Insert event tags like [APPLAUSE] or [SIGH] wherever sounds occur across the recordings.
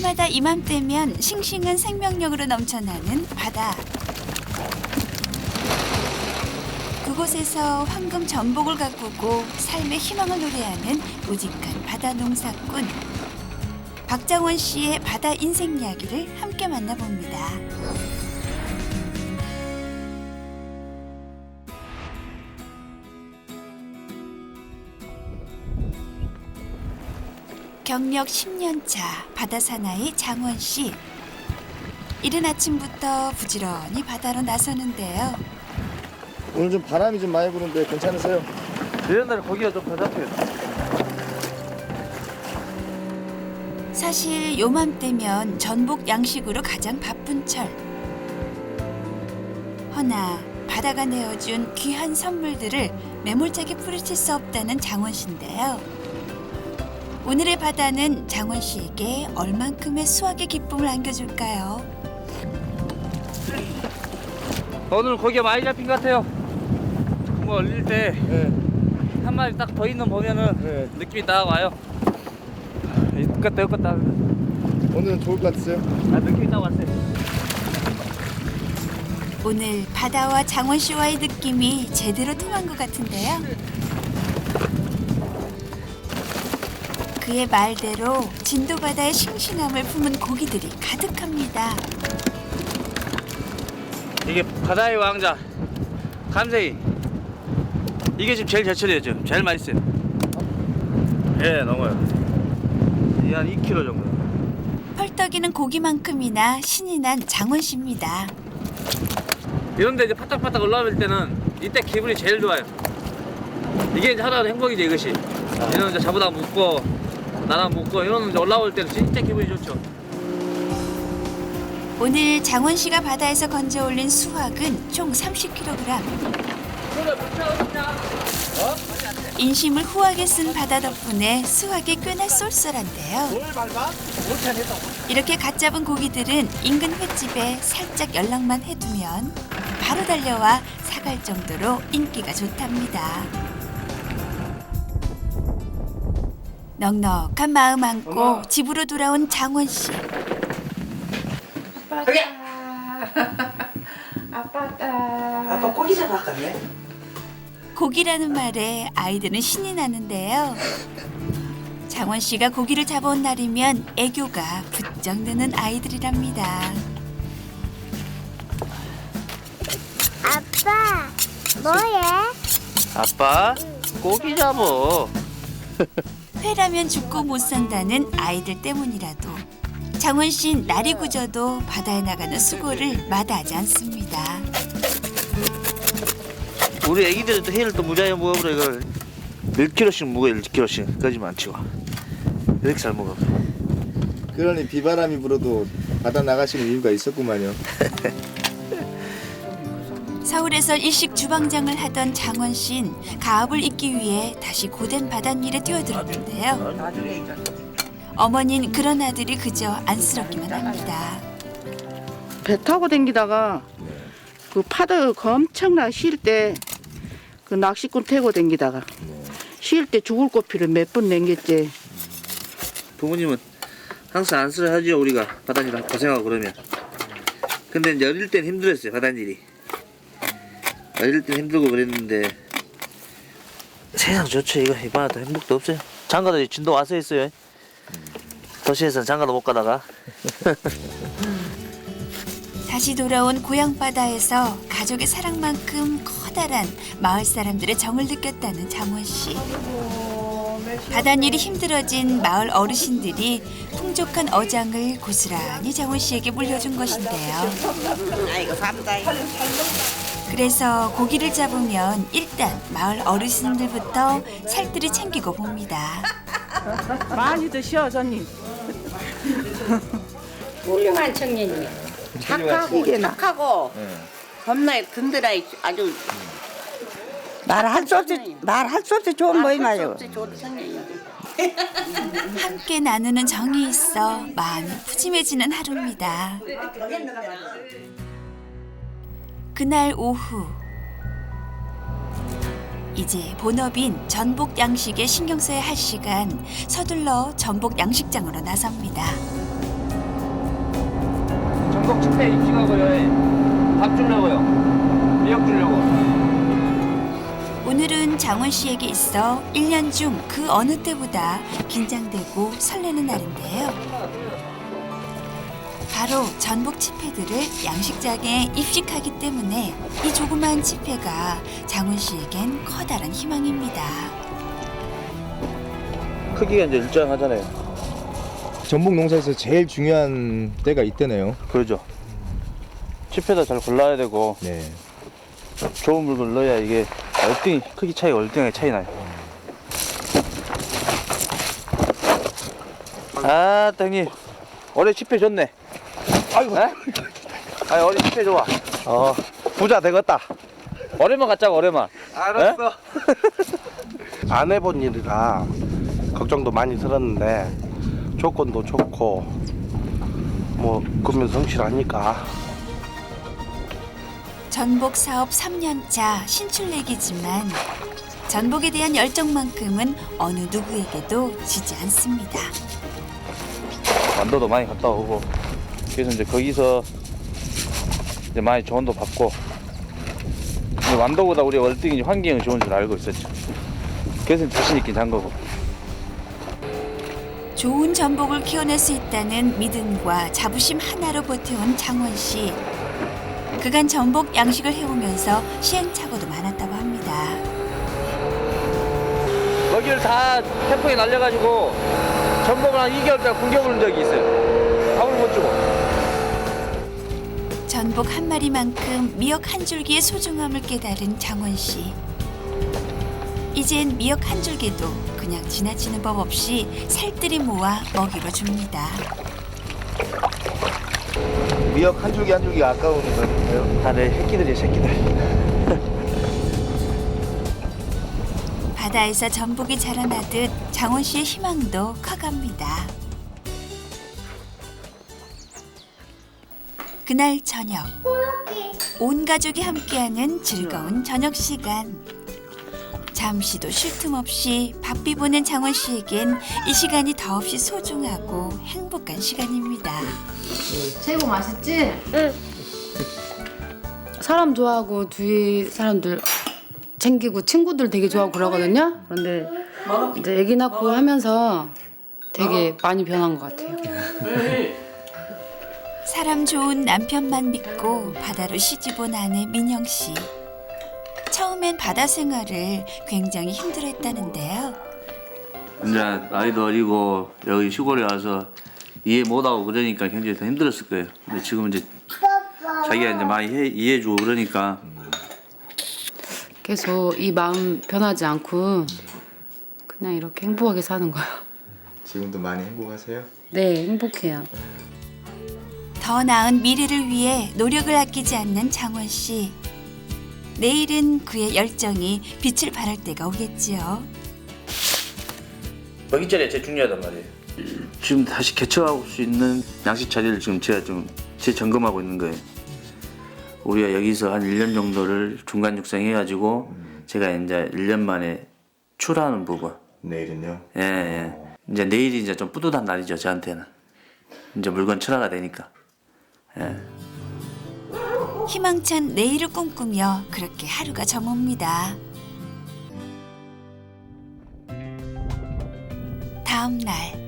해마다 이맘때면 싱싱한 생명력으로 넘쳐나는 바다. 그곳에서 황금 전복을 가꾸고 삶의 희망을 노래하는 우직한 바다 농사꾼. 박장원 씨의 바다 인생 이야기를 함께 만나봅니다. 경력 10년 차 바다 사나이 장원 씨. 이른 아침부터 부지런히 바다로 나서는데요. 오늘 좀 바람이 좀 많이 부는데 괜찮으세요? 이런 날 고기가 좀 바삭해요. 사실 요맘때면 전복 양식으로 가장 바쁜 철. 허나 바다가 내어준 귀한 선물들을 매몰차게 뿌리칠 수 없다는 장원 씨인데요. 오늘의 바다는 장원 씨에게 얼만큼의 수확의 기쁨을 안겨줄까요? 오늘 고기가 많이 잡힌 것 같아요. 뭐 얼릴 때한 네. 마리 딱 더 있는 보면은 네. 느낌이 딱 와요. 이것도 이것도 아 오늘은 좋을 것 같으세요? 느낌이 딱 왔어요. 오늘 바다와 장원 씨와의 느낌이 제대로 통한 것 같은데요. 그의 말대로 진도 바다의 싱싱함을 품은 고기들이 가득합니다. 이게 바다의 왕자 감세이. 이게 지금 제일 제철이에요 지금 제일 맛있어요. 예 넘어요. 이게 한 2kg 정도. 펄떡이는 고기만큼이나 신이 난 장원 씨입니다. 이런데 이제 파닥파닥 올라올 때는 이때 기분이 제일 좋아요. 이게 이제 하나의 행복이죠 이것이. 이런 이제 자부다 묻고 나랑 묻고 이런 올라올 때는 진짜 기분이 좋죠. 오늘 장원 씨가 바다에서 건져 올린 수확은 총 30kg. 인심을 후하게 쓴 바다 덕분에 수확이 꽤나 쏠쏠한데요. 이렇게 갓 잡은 고기들은 인근 횟집에 살짝 연락만 해두면 바로 달려와 사갈 정도로 인기가 좋답니다. 넉넉한 마음 안고 집으로 돌아온 장원 씨. [LAUGHS] 아빠 고기 잡아갈래? 고기라는 말에 아이들은 신이 나는데요. 장원 씨가 고기를 잡아온 날이면 애교가 부쩍 느는 아이들이랍니다. 아빠, 뭐해? 아빠 고기 잡어. [LAUGHS] 회라면 죽고 못 산다는 아이들 때문이라도 장원 씨는 날이 굳어도 바다에 나가는 수고를 마다하지 않습니다. 우리 애기들은 또 회를 또 무지하게 먹어버려 이걸. 1kg씩 먹어요 1kg씩. 까지만 치고 이렇게 잘 먹어. 그러니 비바람이 불어도 바다 나가시는 이유가 있었구만요. [LAUGHS] 서울에서 일식 주방장을 하던 장원 씨는 가업을 잇기 위해 다시 고된 바닷일에 뛰어들었는데요. 어머니는 그런 아들이 그저 안쓰럽기만 합니다. 배 타고 댕기다가 그 파도 그 엄청나게 쉴 때 그 낚시꾼 태고 댕기다가 쉴 때 죽을 고피를 몇번 남겼지. 부모님은 항상 안쓰러워하죠 우리가 바다일 고생하고 그러면 근데 어릴 땐 힘들었어요 바다일이 어릴 땐 힘들고 그랬는데. 세상 좋죠 이거. 이바다 행복도 없어요. 장가도 진도 와서 있어요. 도시에서는 장가도 못 가다가. [LAUGHS] 다시 돌아온 고향 바다에서 가족의 사랑만큼 커다란 마을 사람들의 정을 느꼈다는 장원 씨. 바닷일이 힘들어진 마을 어르신들이 풍족한 어장을 고스란히 장원 씨에게 물려준 것인데요. 아이고 삼다 그래서 고기를 잡으면 일단 마을 어르신들부터 살뜰히 챙기고 봅니다. [LAUGHS] 많이 드셔, 손님. 훌륭한 청년이에요. 착하고 착하고 겁나 든든하게 아주 말할 수 없이 말할 수 없이 좋은 모임이에요. 없이 좋은 청년이에요. [LAUGHS] 함께 나누는 정이 있어 마음이 푸짐해지는 하루입니다. 그날 오후 이제 본업인 전복 양식에 신경 써야 할 시간 서둘러 전복 양식장으로 나섭니다. 전복 집회 입식하고요. 밥 주려고요. 미역 주려고. 오늘은 장원 씨에게 있어 1년 중 그 어느 때보다 긴장되고 설레는 날인데요. 바로 전복 치패들을 양식장에 입식하기 때문에 이 조그마한 치패가 장원 씨에겐 커다란 희망입니다. 크기가 이제 일정하잖아요. 전복 농사에서 제일 중요한 때가 이때네요. 그러죠. 치패도 잘 골라야 되고 네. 좋은 물건을 넣어야 이게 얼등히 크기 차이가 얼등하게 차이 나요. 아, 형님 올해 치패 좋네. 아이고. 아, 올해 치패 좋아. 어, 부자 되겠다. 올해만 갖자고 올해만. 알았어. 안 해본 일이라 걱정도 많이 들었는데 조건도 좋고 뭐 금연 성실하니까 전복 사업 3년차 신출내기지만 전복에 대한 열정만큼은 어느 누구에게도 지지 않습니다. 완도도 많이 갔다 오고 그래서 이제 거기서 이제 많이 조언도 받고 완도보다 우리 월등히 환경이 좋은 줄 알고 있었죠. 그래서 자신 있게 잔 거고. 좋은 전복을 키워낼 수 있다는 믿음과 자부심 하나로 버텨온 장원 씨. 그간 전복 양식을 해오면서 시행착오도 많았다고 합니다. 먹이를 다 태풍이 날려가지고 전복을 한 2개월째 굶겨 부른 적이 있어요. 밥을 못 주고. 전복 한 마리만큼 미역 한 줄기의 소중함을 깨달은 장원 씨. 이젠 미역 한 줄기도 그냥 지나치는 법 없이 살뜰히 모아 먹이로 줍니다. 미역 한 줄기 한 줄기가 아까운 거예요. 다들 새끼들이 새끼들. 바다에서 전복이 자라나듯 장원 씨의 희망도 커갑니다. 그날 저녁 온 가족이 함께하는 즐거운 저녁 시간. 잠시도 쉴 틈 없이 바삐 보는 장원 씨에겐 이 시간이 더없이 소중하고 행복한 시간입니다. 새우 맛있지? 응. 사람 좋아하고 주위 사람들 챙기고 친구들 되게 좋아하고 그러거든요. 그런데 이제 아기 낳고 하면서 되게 많이 변한 것 같아요. 사람 좋은 남편만 믿고 바다로 시집온 아내 민영 씨. 처음엔 바다 생활을 굉장히 힘들어했다는데요. 이제 나이도 어리고 여기 시골에 와서 이해 못하고 그러니까 굉장히 더 힘들었을 거예요. 근데 지금 이제 자기가 이제 많이 해, 이해해주고 그러니까 계속 이 마음 변하지 않고 그냥 이렇게 행복하게 사는 거예요. 지금도 많이 행복하세요? 네, 행복해요. 더 나은 미래를 위해 노력을 아끼지 않는 장원 씨. 내일은 그의 열정이 빛을 발할 때가 오겠지요. 먹이 자리가 제일 중요하단 말이에요. 지금 다시 개척할 수 있는 양식 자리를 지금 제가 좀 재점검하고 있는 거예요. 우리가 여기서 한 1년 정도를 중간 육성해가지고 제가 이제 1년 만에 출하하는 부분. 내일은요? 예, 예. 이제 내일이 이제 좀 뿌듯한 날이죠, 저한테는. 이제 물건 출하가 되니까. 예. 희망찬 내일을 꿈꾸며 그렇게 하루가 저뭅니다. 다음 날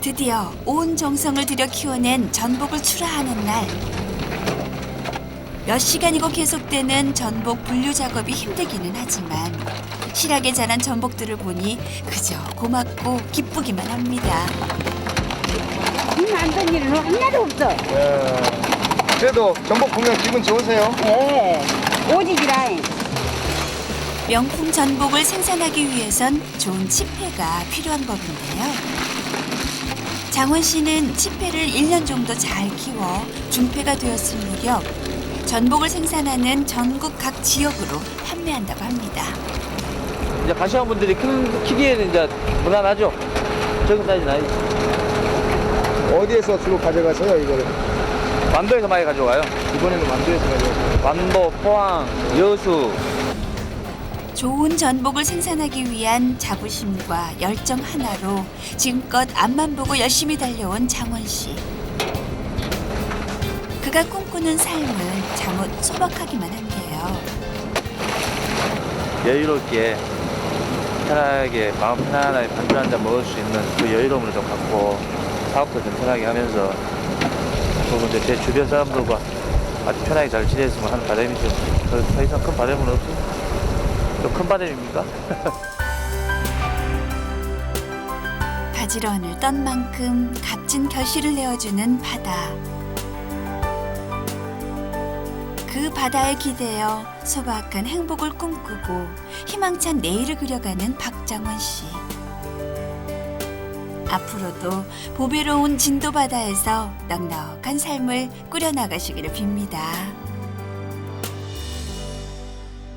드디어 온 정성을 들여 키워낸 전복을 출하하는 날. 몇 시간이고 계속되는 전복 분류 작업이 힘들기는 하지만 실하게 자란 전복들을 보니 그저 고맙고 기쁘기만 합니다. 안된 일은 하나도 없어. 그래도 전복 보면 기분 좋으세요? 예. 오직이라. 명품 전복을 생산하기 위해선 좋은 치패가 필요한 법인데요. 장원 씨는 치패를 1년 정도 잘 키워 중패가 되었을 무렵 전복을 생산하는 전국 각 지역으로 판매한다고 합니다. 이제 가시한 분들이 큰 키기에는 이제 무난하죠. 적은 사이즈 나이. 어디에서 주로 가져가세요 이거를? 완도에서 많이 가져가요. 이번에는 만두에서 가져가세요. 완도, 포항, 여수. 좋은 전복을 생산하기 위한 자부심과 열정 하나로 지금껏 앞만 보고 열심히 달려온 장원 씨. 그가 꿈꾸는 삶은 잠옷 소박하기만 한데요. 여유롭게 편하게 마음 편안하게 반주 한잔 먹을 수 있는 그 여유로움을 좀 갖고 사업도 좀 편하게 하면서 이제 제 주변 사람들과 아주 편하게 잘 지냈으면 하는 바람이죠. 더, 더 이상 큰 바람은 없어요. 좀큰 바람입니까? [LAUGHS] 가지런을 떤 만큼 값진 결실을 내어주는 바다. 그 바다에 기대어 소박한 행복을 꿈꾸고 희망찬 내일을 그려가는 박정원 씨. 앞으로도 보배로운 진도 바다에서 넉넉한 삶을 꾸려나가시기를 빕니다.